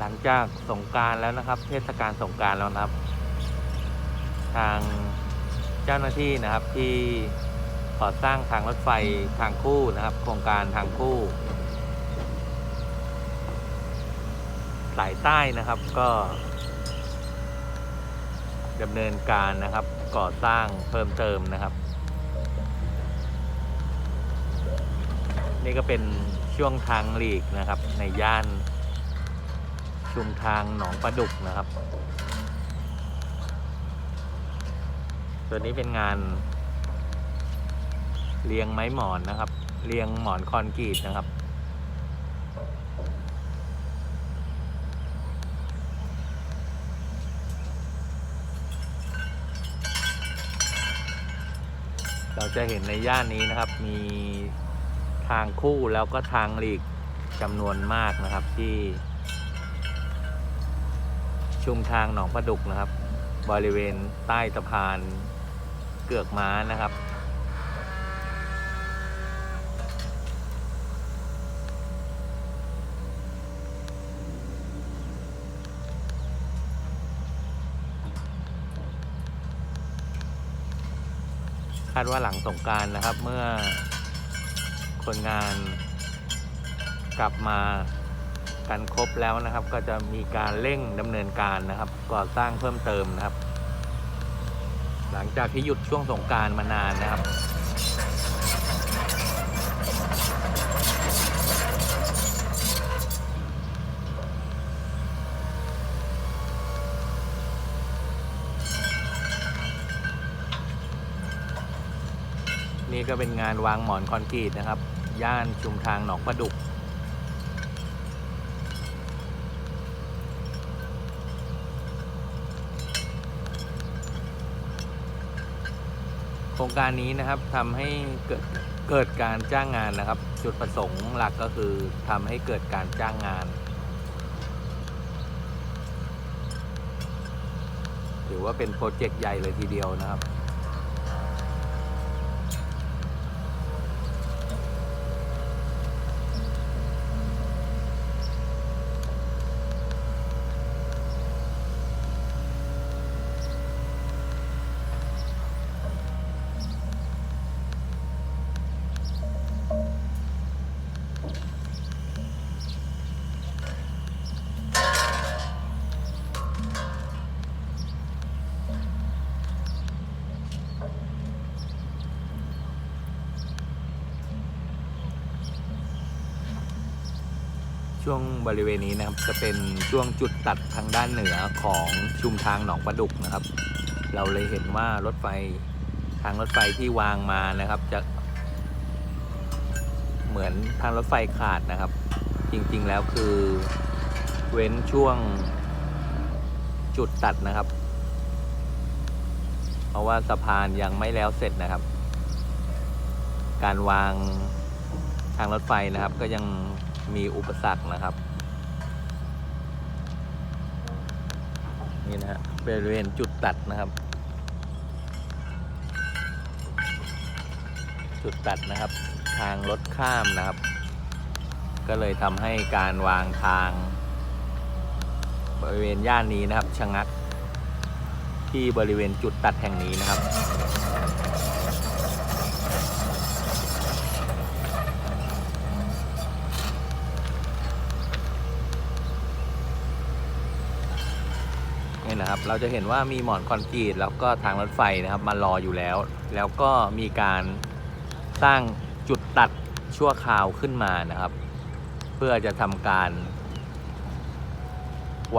หลังจากสงการแล้วนะครับ เทศกาลสงการแล้วนะครับ ทางเจ้าหน้าที่นะครับที่ก่อสร้างทางรถไฟทางคู่นะครับ โครงการทางคู่สายใต้นะครับก็ดำเนินการนะครับก่อสร้างเพิ่มเติมนะครับ นี่ก็เป็นช่วงทางหลีกนะครับในย่าน ชุมทางหนองประดุกนะครับตัวนี้เป็นงานเรียงไม้หมอนนะครับ เรียงหมอนคอนกรีตนะครับ เราจะเห็นในย่านนี้นะครับ มีทางคู่แล้วก็ทางหลีกจำนวนมากนะครับที่ ชุมทางหนองประดุกนะครับ บริเวณใต้สะพานเกือกม้านะครับ คาดว่าหลังสงการนะครับเมื่อคนงานกลับมา กันครบแล้วนะครับ ก็จะมีการเร่งดำเนินการนะครับ ก่อสร้างเพิ่มเติมนะครับ หลังจากที่หยุดช่วงสงการมานานนะครับนี่ก็เป็นงานวางหมอนคอนกรีตนะครับ ย่านชุมทางหนองประดุก โครงการนี้นะครับทำให้เกิดเกิดการจ้างงานนะครับ จุดประสงค์หลักก็คือทำให้เกิดการจ้างงาน ถือว่าเป็นโปรเจกต์ใหญ่เลยทีเดียวนะครับ ช่วงบริเวณนี้นะครับจะเป็นช่วงจุดตัดทางด้านเหนือของชุมทางหนองประดุกนะครับ เราเลยเห็นว่ารถไฟทางรถไฟที่วางมานะครับ จะ เหมือนทางรถไฟขาดนะครับ จริงๆแล้วคือเว้นช่วงจุดตัดนะครับ เพราะว่าสะพานยังไม่แล้วเสร็จนะครับ การวางทางรถไฟนะครับก็ยัง มีอุปสรรคนะครับ นี่นะฮะบริเวณจุดตัดนะครับ จุดตัดนะครับ ทางรถข้ามนะครับ ก็เลยทำให้การวางทาง บริเวณย่านนี้นะครับชะงักที่บริเวณจุดตัดแห่งนี้นะครับ นนะครับ เราจะเห็นว่ามีหมอนคอนกรีตแล้วก็ทางรถไฟนะครับมารออยู่แล้ว แล้วก็มีการสร้างจุดตัดชั่วคราวขึ้นมานะครับ เพื่อจะทำการ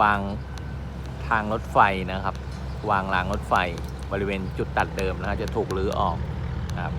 วางทางรถไฟนะครับ วางรางรถไฟบริเวณจุดตัดเดิมนะครับจะถูกรื้อออกนะครับ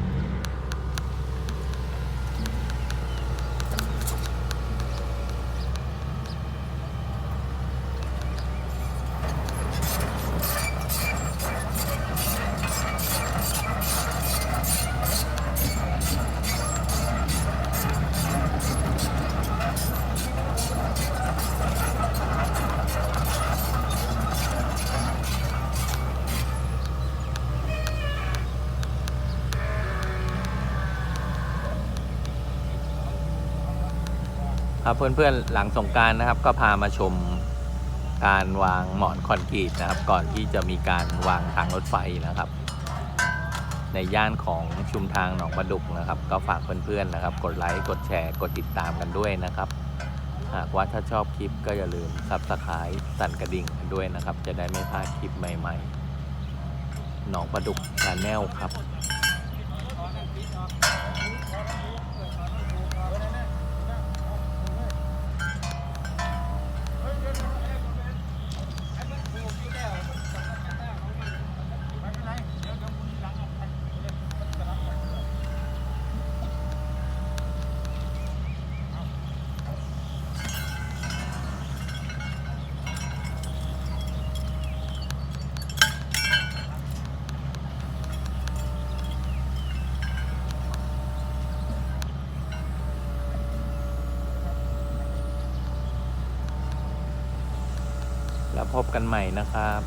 ครับเพื่อนๆหลังสงการนะครับ ก็พามาชมการวางหมอนคอนกรีตนะครับ ก่อนที่จะมีการวางทางรถไฟนะครับ ในย่านของชุมทางหนองประดุกนะครับ ก็ฝากเพื่อนๆนะครับ กดไลค์กดแชร์กดติดตามกันด้วยนะครับ หากว่าถ้าชอบคลิปก็อย่าลืมซับสไครต์สั่นกระดิ่งกันด้วยนะครับ จะได้ไม่พลาดคลิปใหม่ ๆ หนองประดุกชาแนลครับ แล้วพบกันใหม่นะครับ